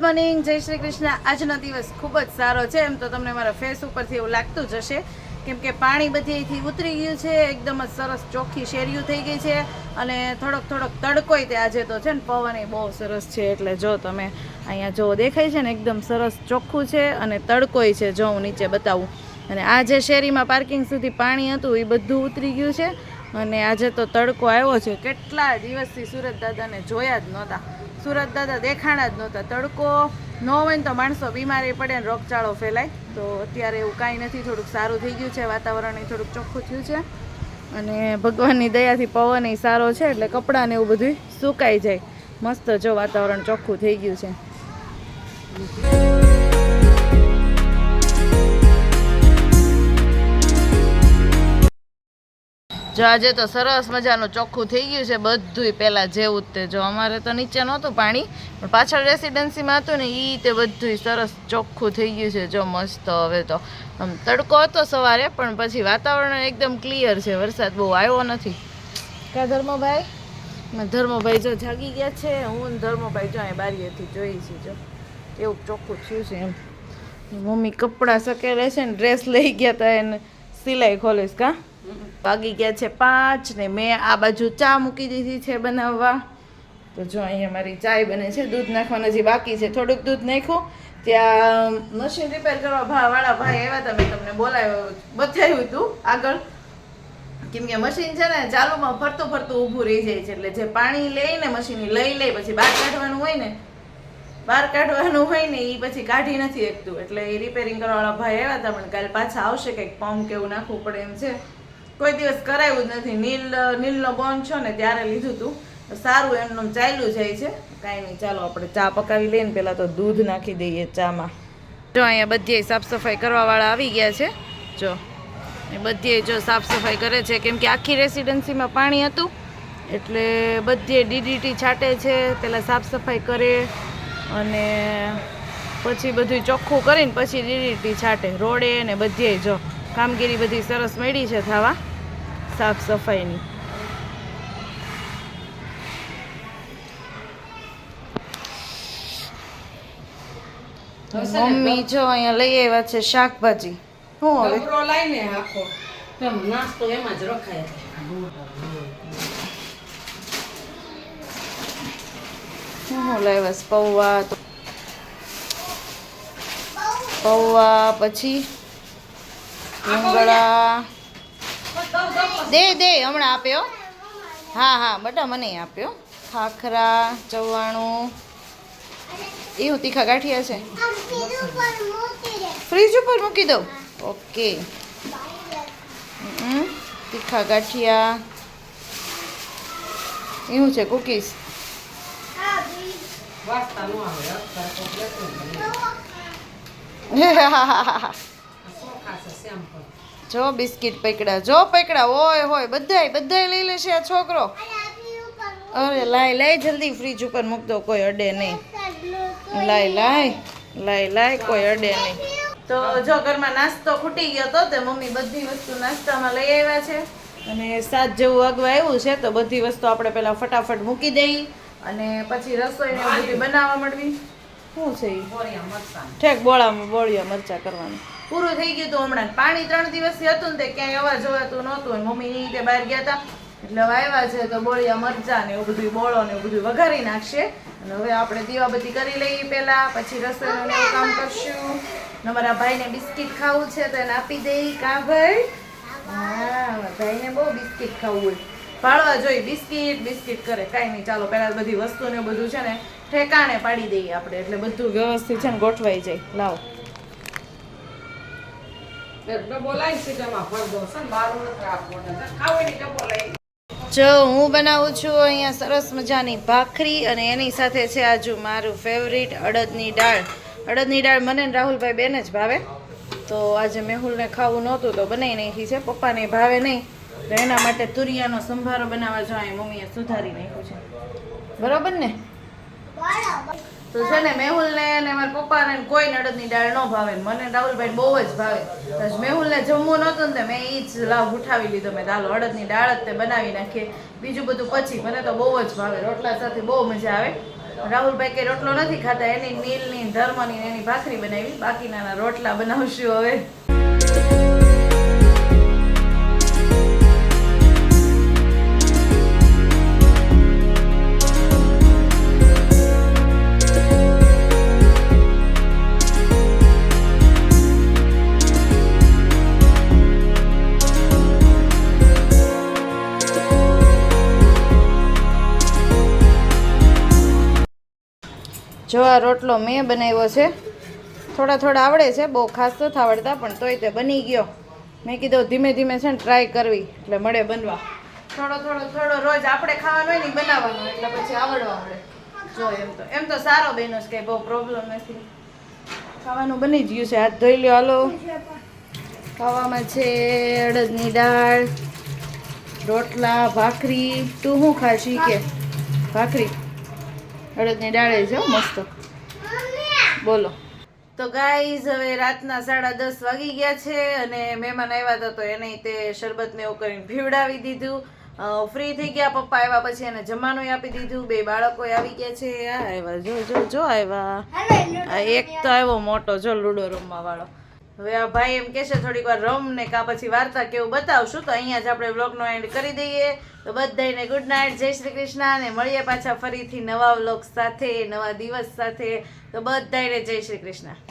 શ્રી કૃષ્ણ. આજનો દિવસ ખૂબ જ સારો છે. એમ તો તમને મારા ફેસ ઉપરથી એવું લાગતું જ હશે. કેમ કે પાણી બધેથી ઉતરી ગયું છે, એકદમ જ સરસ ચોખ્ખી શેરીયું થઈ ગઈ છે અને થોડોક થોડોક તડકોય તે આજે તો છે ને, પવન એ બહુ સરસ છે. એટલે જો તમે અહીંયા જો દેખાય છે ને, એકદમ સરસ ચોખ્ખું છે અને તડકોય છે, જો હું નીચે બતાવું. અને આ જે શેરીમાં પાર્કિંગ સુધી પાણી હતું એ બધું ઉતરી ગયું છે. અને આજે તો તડકો આવ્યો છે. કેટલા દિવસથી સુરત દાદાને જોયા જ નહોતા. સુરત દાદા દેખાણા જ નહોતા. તડકો ન હોય ને તો માણસો બીમારી પડે ને રોગચાળો ફેલાય. તો અત્યારે એવું કાંઈ નથી, થોડુંક સારું થઈ ગયું છે, વાતાવરણ થોડુંક ચોખ્ખું થયું છે. અને ભગવાનની દયાથી પવન સારો છે, એટલે કપડાં ને એવું બધું સુકાઈ જાય. મસ્ત જો વાતાવરણ ચોખ્ખું થઈ ગયું છે. જો આજે તો સરસ મજાનું ચોખ્ખું થઈ ગયું છે બધુંય પહેલાં જેવું જ તે. જો અમારે તો નીચે નહોતું પાણી પણ પાછળ રેસિડેન્સીમાં હતું ને એ તે બધુંય સરસ ચોખ્ખું થઈ ગયું છે. જો મસ્ત હવે તો. આમ તડકો હતો સવારે પણ પછી વાતાવરણ એકદમ ક્લિયર છે. વરસાદ બહુ આવ્યો નથી. કા ધર્મભાઈ? મેં ધર્મભાઈ જો જાગી ગયા છે. હું ધર્મભાઈ જો અહીં બારીએથી જોઈ છે જો. એવું ચોખ્ખું થયું છે એમ. મમ્મી કપડાં સકેલે છે ને ડ્રેસ લઈ ગયા હતા એને સિલાઈ ખોલીશ કા? વાગી ગયા છે પાંચ ને મેં આ બાજુ ચા મૂકી દીધી છે બનાવવા. તો જો અહીંયા મારી ચાય બને છે, દૂધ નાખવાના જે બાકી છે, થોડુંક દૂધ નાખ્યું. ત્યાં મશીન રિપેર કરવા ભા, વાળા ભાઈ આવ્યા તમે તમને બોલાવ્યો, બતાવ્યું હતું આગળ. કેમ કે મશીન છે ને ચાલુમાં ફરતું ફરતું ઊભું રહી જાય છે, એટલે જે પાણી લઈને મશીન લઈ લે, પછી બહાર કાઢવાનું હોય ને, બહાર કાઢવાનું હોય ને એ પછી કાઢી નથી શકતું. એટલે એ રિપેરિંગ કરવાવાળા ભાઈ આવ્યા હતા પણ કાલે પાછા આવશે, કંઈક પંપ કેવું નાખવું પડે એમ છે. કોઈ દિવસ કરાવ્યું જ નથી. નીલ, નીલનો બોન છો ને ત્યારે લીધું હતું સારું એમનું ચાલ્યું જાય છે. કાંઈ નહીં, ચાલો આપણે ચા પકાવી લઈએ ને પહેલાં તો દૂધ નાખી દઈએ ચામાં. જો અહીંયા બધી સાફ સફાઈ કરવાવાળા આવી ગયા છે. જો, એ બધીએ જો સાફ સફાઈ કરે છે. કેમ કે આખી રેસિડેન્સીમાં પાણી હતું. એટલે બધે ડીડીટી છાંટે છે. પહેલાં સાફ સફાઈ કરે અને પછી બધું ચોખ્ખું કરીને પછી ડીડીટી છાંટે. રોડે ને બધે જો. કામગીરી બધી સરસ મળી છે થવા. સાફ સફાઈની. મમ્મી જો અહીંયા લઈ આવ્યા છે શાકભાજી. શું હવે? લઈને આખો. નાસ્તો એમાં જ રખાય શું શું લાવ્યા પૌવા. પૌવા પછી રીંગણા દે દે હમણાં આપ્યો. હા હા બટા મને આપ્યો. ખાખરા ચવાણું એવું તીખા ગાંઠિયા છે. ફ્રીજ ઉપર મૂકી દઉં. ઓકે. તીખા ગાંઠિયા. એવું છે કુકીઝ? વાસતા જો બિસ્કિટ પકડા, જો પકડા હોય હોય, બધાય બધાય લઈ લેશે આ છોકરો. અરે લાય લાય જલ્દી ફ્રીજ ઉપર મૂક દો, કોઈ અડે નહીં. લાય લાય લાય લાય, કોઈ અડે નહીં. તો જો ઘરમાં નાસ્તો ખૂટી ગયો તો તે મમ્મી બધી વસ્તુ નાસ્તામાં લઈ આવ્યા છે. અને સાત જેવું અગવા આવ્યું છે, તો બધી વસ્તુ આપણે પહેલાં ફટાફટ મૂકી દઈ અને પછી રસોઈને બધું બનાવવા મળવી શું છે ઠેક બોળામાં બોળિયા મરચા કરવાનું. પૂરું થઈ ગયું હતું હમણાં. પાણી ત્રણ દિવસથી હતું ને તે ક્યાંય અવાજ જોવાતું નહોતું મમ્મી ની રીતે બહાર ગયા હતા એટલે વાવ્યા છે તો બોળિયા મરચા ને એવું બધું બોળો ને એવું બધું વઘારી નાખશે. અને હવે આપણે દીવાબત્તી કરી લઈએ પહેલા પછી રસોઈનું કામ કરશું. અમારા ભાઈને બિસ્કિટ ખાવું છે તો એને આપી દઈ કા ભાઈ હા ભાઈને બહુ બિસ્કિટ ખાવું હોય. પાડવા જોઈ બિસ્કિટ બિસ્કિટ કરે કાંઈ નહીં ચાલો પહેલાં બધી વસ્તુ ને બધું છે ને ઠેકાણે પાડી દઈએ આપણે એટલે બધું વ્યવસ્થિત છે ને ગોઠવાઈ જાય. લાવો. જો હું બનાવું છું અહીંયા સરસ મજાની ભાખરી અને એની સાથે છે આજુ મારું ફેવરિટ અડદની દાળ. અડદની દાળ મને રાહુલભાઈ બેને જ ભાવે. તો આજે મેહુલને ખાવું નહોતું તો બનાવી નાખી છે પપ્પાને ભાવે નહીં. તો એના માટે તુરિયાનો સંભારો બનાવવા જો અહીં મમ્મીએ સુધારી નાખ્યું છે. બરોબર ને? તો છે ને મેહુલને અને મારા પપ્પાને ને કોઈ અડદની દાળ ન ભાવે મને રાહુલભાઈ બહુ જ ભાવે. મેહુલ મેહુલને જમવું નહોતું ને મેં એ જ લાવ ઉઠાવી લીધો. મેં દાલ અડદની દાળ જ તે બનાવી નાખીએ. બીજું બધું પછી. મને તો બહુ જ ભાવે. રોટલા સાથે બહુ મજા આવે. રાહુલભાઈ કે રોટલો નથી ખાતા. એની નીલની ધર્મની ની એની ભાખરી બનાવી. બાકીના રોટલા બનાવશું હવે. જો આ રોટલો મેં બનાવ્યો છે. થોડા થોડા આવડે છે, બહુ ખાસ નથી આવડતા, પણ તોય તે બની ગયો. મેં કીધું ધીમે ધીમે છે ને ટ્રાય કરવી, એટલે મળે બનવા. થોડો થોડો થોડો રોજ આપણે ખાવાનું હોય ને બનાવવાનો, એટલે પછી આવડવા આવડે જો એમ તો એમ તો સારો બન્યો છે, કંઈ બહુ પ્રોબ્લેમ નથી. ખાવાનું બની ગયું છે, હાથ ધોઈ લ્યો, હાલો. ખાવામાં છે અડદની દાળ, રોટલા, ભાખરી, તું શું ખાશી કે? ભાખરી. અડદની ડાળે છે મસ્ત. બોલો. તો ગાઈઝ હવે રાતના સાડા દસ વાગી ગયા છે અને મહેમાન આવ્યા હતા તો એને તે શરબતને એવું કરીને ભીવડાવી દીધું. ફ્રી થઈ ગયા પપ્પા આવ્યા પછી એને જમવાનું આપી દીધું. બે બાળકો આવી ગયા છે. આ આવ્યા જો જો જો આવ્યા. એક તો આવ્યો મોટો જો લૂડો રમવા વાળો. હવે આ ભાઈ એમ કહેશે, થોડીક વાર રમ ને કા પછી વાર્તા કેવું બતાવશું. તો અહીંયા જ આપણે વ્લોગનો એન્ડ કરી દઈએ. તો બધાને ગુડ નાઇટ જય શ્રી કૃષ્ણ અને મળીએ પાછા ફરીથી નવા વ્લોગ સાથે, નવા દિવસ સાથે. તો બધાને જય શ્રી કૃષ્ણ.